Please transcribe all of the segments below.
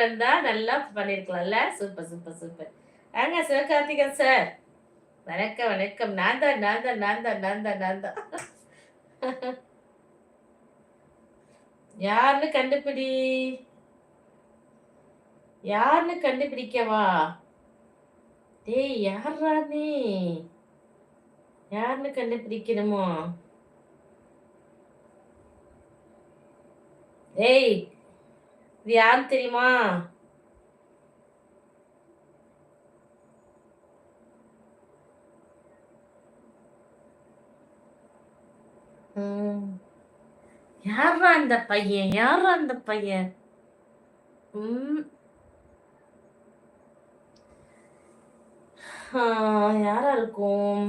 இருந்தா நல்லா பண்ணிருக்கலாம்ல? Super super super. ஆங்க சிவகார்த்திகன் சார். வணக்கம் வணக்கம். நான் தான் நான் தான் நான் தான் நான் தான் நான் தான். யாருன்னு கண்டுபிடி? யாருன்னு கண்டுபிடிக்கவா? டேய் யாரா நீ? யாருன்னு கண்டுபிடிக்கணுமோ? ஏய் இது யாரு தெரியுமா? யாரா அந்த பையன்? யாரா அந்த பையன்? யாரா இருக்கும்?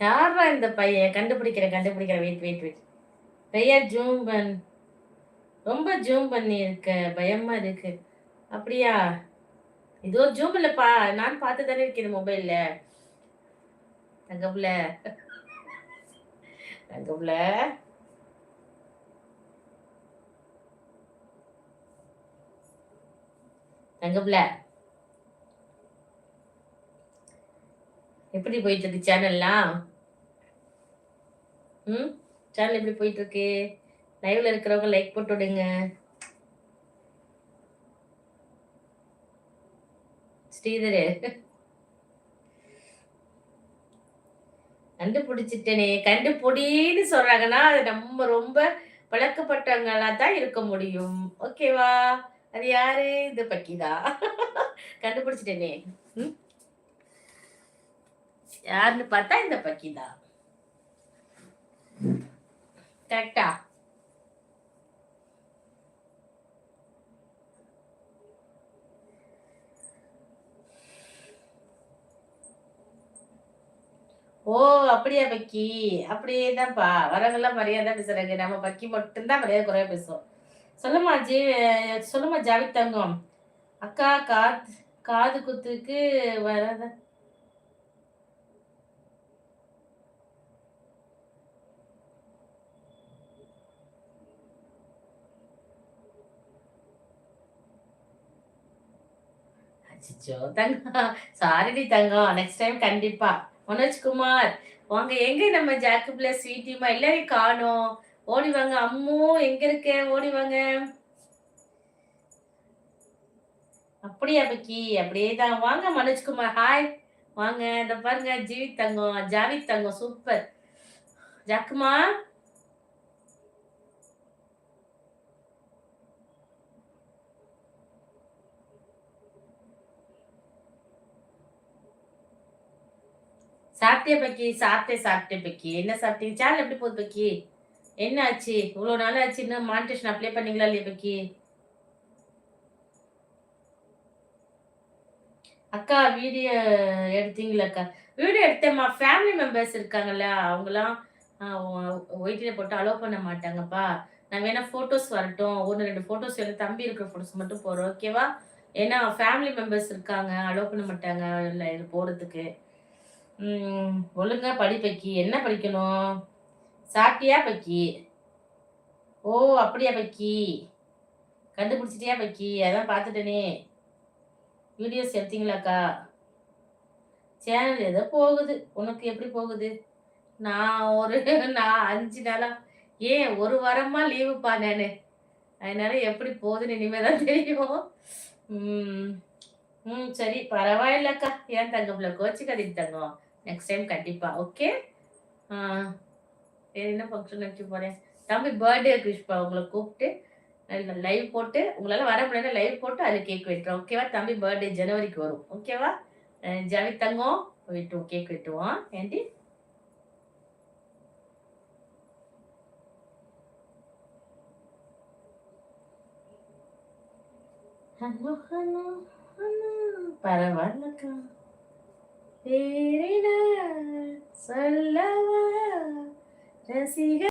யாரா இந்த பையன்? கண்டுபிடிக்கிறேன் கண்டுபிடிக்கிறேன் வெயிட் வெயிட் வெயிட் பையா ஜூம் பண். ரொம்ப ஜூம் பண்ணி இருக்க பயமா இருக்கு. அப்படியா? இதோ ஜூம் இல்லப்பா. நான் பார்த்து தானே இருக்கேன் மொபைல்ல தங்கப்புல. தங்கப்புல. தங்கப்புல. எப்படி போயிட்டு இருக்கு சேனல்லாம் ம்? சேனல் எப்படி போயிட்டு இருக்கு லைவ்ல இருக்கிறவங்க லைக் போட்டு விடுங்க. ஸ்ரீதரு. கண்டுபிடிச்சிட்டேனே. கண்டுபிடின்னு சொல்றாங்கன்னா அது நம்ம ரொம்ப பழக்கப்பட்டவங்களா தான் இருக்க முடியும். ஓகேவா அது யாரு? இந்த பக்கிதா? கண்டுபிடிச்சிட்டேனே. யாருன்னு பார்த்தா இந்த பக்கிதா. டாட்டா ஓ அப்படியா பக்கி? அப்படியே தான்ப்பா வரவங்கெல்லாம் மரியாதை பேசுறாங்க. நம்ம பக்கி மட்டும்தான் மரியாதை குறைய பேசுவோம். சொல்லுமா ஜி சொல்லுமா ஜாவித் தங்கம். அக்கா காது காது குத்துக்கு வரதான் அச்சோ தங்கம். சாரிடி தங்கம். நெக்ஸ்ட் டைம் கண்டிப்பா. மனோஜ்குமார் வாங்க எங்க நம்ம ஜாக்குப்ல ஸ்வீட்டிமா எல்லாரையும் காணோம். ஓடி வாங்க அம்மு எங்க இருக்க? ஓடி வாங்க. அப்படியா பக்கி அப்படியே தான். வாங்க மனோஜ்குமார். ஹாய் வாங்க இந்த பாருங்க ஜீவித் தங்கம் ஜாவித் தங்கம். சூப்பர் ஜாக்குமா? சாப்பிட்டே பக்கி? சாப்பிட்டேன் சாப்பிட்டேன் பக்கி. என்ன சாப்பிட்டீங்க சேனல் எப்படி போகுது பக்கி? என்ன ஆச்சு? இவ்வளோ நாள் ஆச்சு இன்னும் மானிட்டேஷன் அப்ளை பண்ணீங்களா இல்லையா பக்கி? அக்கா வீடியோ எடுத்தீங்களா அக்கா? வீடியோ எடுத்தேம்மா. ஃபேமிலி மெம்பர்ஸ் இருக்காங்கல்ல அவங்களாம் ஒயிட்டில் போட்டு அலோவ் பண்ண மாட்டாங்கப்பா. நான் வேணா ஃபோட்டோஸ் வரட்டும். ஒன்று ரெண்டு ஃபோட்டோஸ் வேணும் தம்பி இருக்கிற ஃபோட்டோஸ் மட்டும் போகிறோம் ஓகேவா ஏன்னா ஃபேமிலி மெம்பர்ஸ் இருக்காங்க அலோவ் பண்ண மாட்டாங்க இல்லை இது போகிறதுக்கு ஒழுங்கா படி பக்கி என்ன படிக்கணும்? சாப்பிட்டியா பக்கி ஓ அப்படியா பக்கி கண்டுபிடிச்சிட்டியா பக்கி அதான் பார்த்துட்டேனே. வீடியோஸ் எடுத்தீங்களாக்கா? சேனல் ஏதோ போகுது. உனக்கு எப்படி போகுது? நான் ஒரு நான் அஞ்சு நாளா ஏன் ஒரு வாரமா லீவுப்பா நானு? அதனால எப்படி போகுதுன்னு இனிமே தான் தெரியும். ம் ம் சரி பரவாயில்லக்கா. ஏன் தங்கம்ல கோச்சிக்காதீங்க தங்கம். நெக்ஸ்ட் டைம் கண்டிப்பா ஓகே வேற என்ன ஃபங்க்ஷன் வச்சு போறேன்? தம்பி பர்த்டே கிருஷ்பா உங்களை கூப்பிட்டு லைவ் போட்டு உங்களால வர முடியாது லைவ் போட்டு அது கேக் வெட்டுறோம் ஓகேவா தம்பி பர்த்டே ஜனவரிக்கு வரும் ஓகேவா அஹ் ஜவி தங்கம் வெட்டுவோம் கேக் வெட்டுவோம் ஏண்டி? ஹலோ ஹலோ ஹலோ பரவாயில்லக்கா. வேறிட சொல்லவா? ரசிக